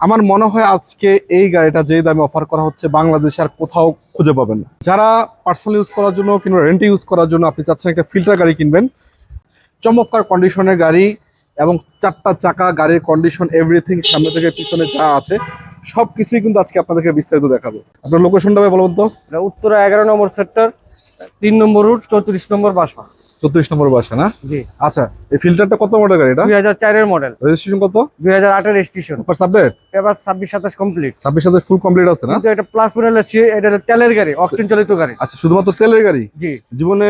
আমার মনে হয় আজকে এই গাড়িটা যে দামে অফার করা হচ্ছে বাংলাদেশে আর কোথাও খুঁজে পাবেন যারা পার্সোনাল ইউজ করার জন্য কিংবা রেন্টে ইউজ করার জন্য আপনি চাচ্ছেন একটা ফিল্টার গাড়ি কিনবেন, চমৎকার কন্ডিশনের গাড়ি এবং চারটা চাকা, গাড়ির কন্ডিশন এভরিথিং সামনে থেকে পিছনে যা আছে সব কিছুই কিন্তু আজকে আপনাদেরকে বিস্তারিত দেখাবো। আপনার লোকেশনটা বলুন তো। উত্তরা এগারো নম্বর সেক্টর তিন নম্বর রুট চৌত্রিশ নম্বর বাসা। চৌত্রিশ নম্বর বাসা না? জি। আচ্ছা এই ফিল্টারটা কত মডেল গাড়ি এটা? দুই হাজার চারের মডেল রেজিস্ট্রেশন কত? দুই হাজার আটের সাবলেট এবার ছাব্বিশ সাতাশ কমপ্লিট ছাব্বিশ সাথে ফুল কমপ্লিট আছে না? এটা প্লাস মডেল আছে এটা তেলের গাড়ি অকটেন চালিত গাড়ি। আচ্ছা শুধুমাত্র তেলের গাড়ি? জি। জীবনে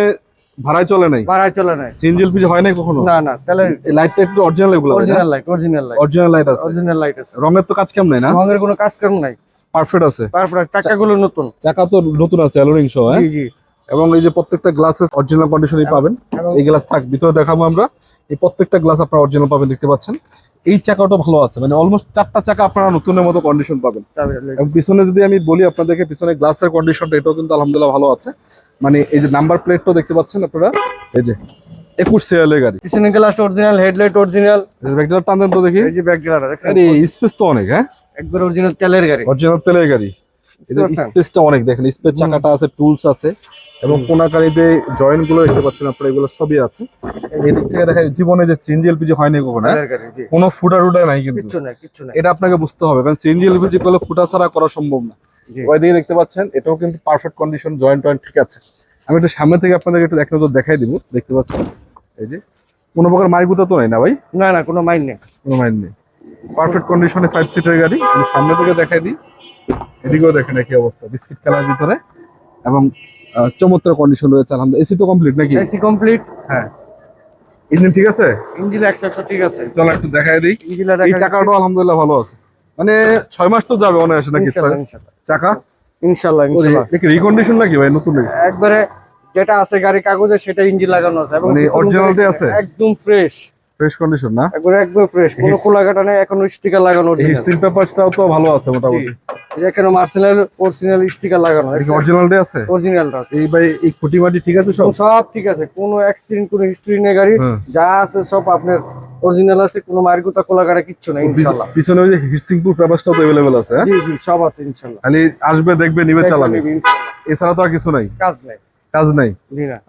ভাড়ায় চলে নাই? ভাড়ায় চলে নাই। সিএনজি এলপিজি হয় নাই কখনো? না না তেলের লাইটটা একটু অরিজিনাল এগুলো original light original light original light আছে। অরিজিনাল লাইট আছে। রঙের তো কাজ কেমন নাই না? রঙের কোনো কাজ নাই। পারফেক্ট আছে। চাকাগুলো নতুন। চাকা তো নতুন আছে অ্যালোরিং সহ হ্যাঁ? জি জি। এবং এই যে প্রত্যেকটা গ্লাসেস অরিজিনাল কন্ডিশনই পাবেন। এই গ্লাস থাক ভিতরে দেখাবো আমরা। এই প্রত্যেকটা গ্লাস আপনারা অরিজিনাল পাবেন দেখতে পাচ্ছেন। এই চাকাটা ভালো আছে মানে অলমোস্ট চারটা চাকা আপনারা নতুনের মতো কন্ডিশন পাবেন। এবং পিছনে যদি আমি বলি আপনাদেরকে পিছনে গ্লাসের কন্ডিশনটা এটাও কিন্তু আলহামদুলিল্লাহ ভালো আছে। মানে এই যে নাম্বার প্লেটটাও দেখতে পাচ্ছেন আপনারা? এই যে একুশ সিরিয়ালের গাড়ি। পিছনে গ্লাস অরিজিনাল হেডলাইট অরিজিনাল ব্যাকডালার টান দেন তো দেখি। এই যে ব্যাক গ্লাস স্পেস তো অনেক হ্যাঁ? একবার অরিজিনাল তেলের গাড়ি। অরিজিনাল তেলের গাড়ি? স্পেসটা অনেক দেখেন স্পেস চাকাটা আছে টুলস আছে এবং কোনাকারিতে জয়েন্টগুলো দেখতে পাচ্ছেন আপনারা এগুলো সবই আছে। এই দিক থেকে দেখা জীবনে যে সিএনজি এলপিজি হয়নি কখনো হ্যাঁ? কোনো ফুটা টুটা নাই কিন্তু। এটা আপনাকে বুঝতে হবে কারণ সিএনজি এলপিজি করলে ফুটা ছাড়া করা সম্ভব না। ওইদিকে দেখতে পাচ্ছেন এটাও কিন্তু পারফেক্ট কন্ডিশন জয়েন্ট টয়েন্ট ঠিক আছে। আমি একটু সামনে থেকে আপনাদেরকে একটু দেখানো দেখাই দিব দেখতে পাচ্ছেন? এই যে কোনো প্রকার মাইগুতা তো নাই না ভাই? না না কোনো মাইন্ড নেই। কোনো মাইন্ড নেই। পারফেক্ট কন্ডিশনে ফাইভ সিটের গাড়ি। আমি সামনে থেকে দেখাই দিই। এদিকেও দেখেন একই অবস্থা বিস্কিট কালার ভিতরে। এবং চমৎকার কন্ডিশন রয়েছে আলহামদুলিল্লাহ। এসি তো কমপ্লিট নাকি? এসি কমপ্লিট হ্যাঁ। ইঞ্জিন ঠিক আছে? ইঞ্জিন একশো একশো ঠিক আছে। চলো একটু দেখাই দিই। এই চাকাটাও আলহামদুলিল্লাহ ভালো আছে। মানে ছয় মাস তো যাবে মনে হয় নাকি চাকা? ইনশাল্লাহ ইনশাল্লাহ। দেখি রিকন্ডিশন নাকি ভাই নতুন নাকি? একবারে যেটা আছে গাড়ি কাগজে সেটা ইঞ্জিন লাগানো আছে। এবং মানে ভিতরে original তে কোনো- আছে? একদম ফ্রেশ ফ্রেশ কন্ডিশন না? একবারে ফ্রেশ কোনো খোলা কাটা নেই এখনও স্টিকার লাগানো অরিজিনাল সিল পেপারসটাও তো ভালো আছে মোটামুটি। এখানে মার্সেলের অরিজিনাল স্টিকার লাগানো আছে। অরিজিনালটা আছে? এই ভাই এই খুঁটি মাটি ঠিক আছে সব? সব ঠিক আছে। কোনো অ্যাক্সিডেন্ট কোনো হিস্ট্রি নেই গাড়ি হ্যাঁ। যা আছে সব আপনার অরিজিনাল আছে কোনো মায়ের গুতা খোলা কাটা কিচ্ছু নেই ইনশাল্লাহ। পিছনে ওই যে হিটসিংপুর পেপারসটাও তো অ্যাভেলেবেল আছে হ্যাঁ? জি জি সব আছে ইনশাল্লাহ। খালি আসবে দেখবে নিবে চালাবে। এছাড়া তো আর কিছু নাই। কাজ নেই। কাজ নাই?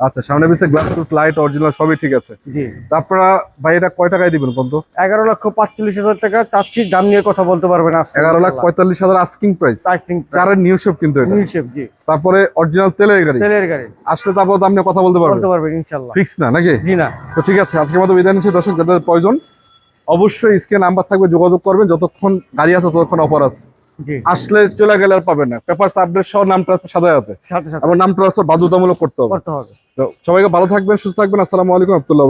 আচ্ছা সামনে পিছিয়ে গ্লাস লাইট অরিজিনাল সবই ঠিক আছে। জি। আপনারা ভাই এটা কয় টাকায় দিবেন তো এগারো লক্ষ পাঁচচল্লিশ হাজার টাকা চাচ্ছি দাম নিয়ে কথা বলতে পারবেন এগারো লাখ পঁয়তাল্লিশ হাজার আস্কিং প্রাইস চারের নিউ শেপ কিন্তু জি। তারপরে অরিজিনাল তেলের গাড়ি। তেলের গাড়ি। আসলে তারপর দাম নিয়ে কথা বলতে পারবেন। বলতে পারবেন ইনশাল্লাহ। ফিক্স না নাকি? জি না। তো ঠিক আছে আজকে মতো বিদায় নিচ্ছি। দর্শক যাদের প্রয়োজন অবশ্যই স্ক্রিন নাম্বার থাকবে যোগাযোগ করবেন। যতক্ষণ গাড়ি আছে ততক্ষণ অফার আছে। আসলে চলে গেলে আর পাবে না। পেপার আপডেট সহ নাম ট্রান্সফার সাদা আছে। সাথে আবার নাম ট্রান্সফার বাধ্যতামূলক করতে হবে। করতে হবে। তো সবাইকে ভালো থাকবেন সুস্থ থাকবেন। আসসালামু আলাইকুম আব্দুল্লাহ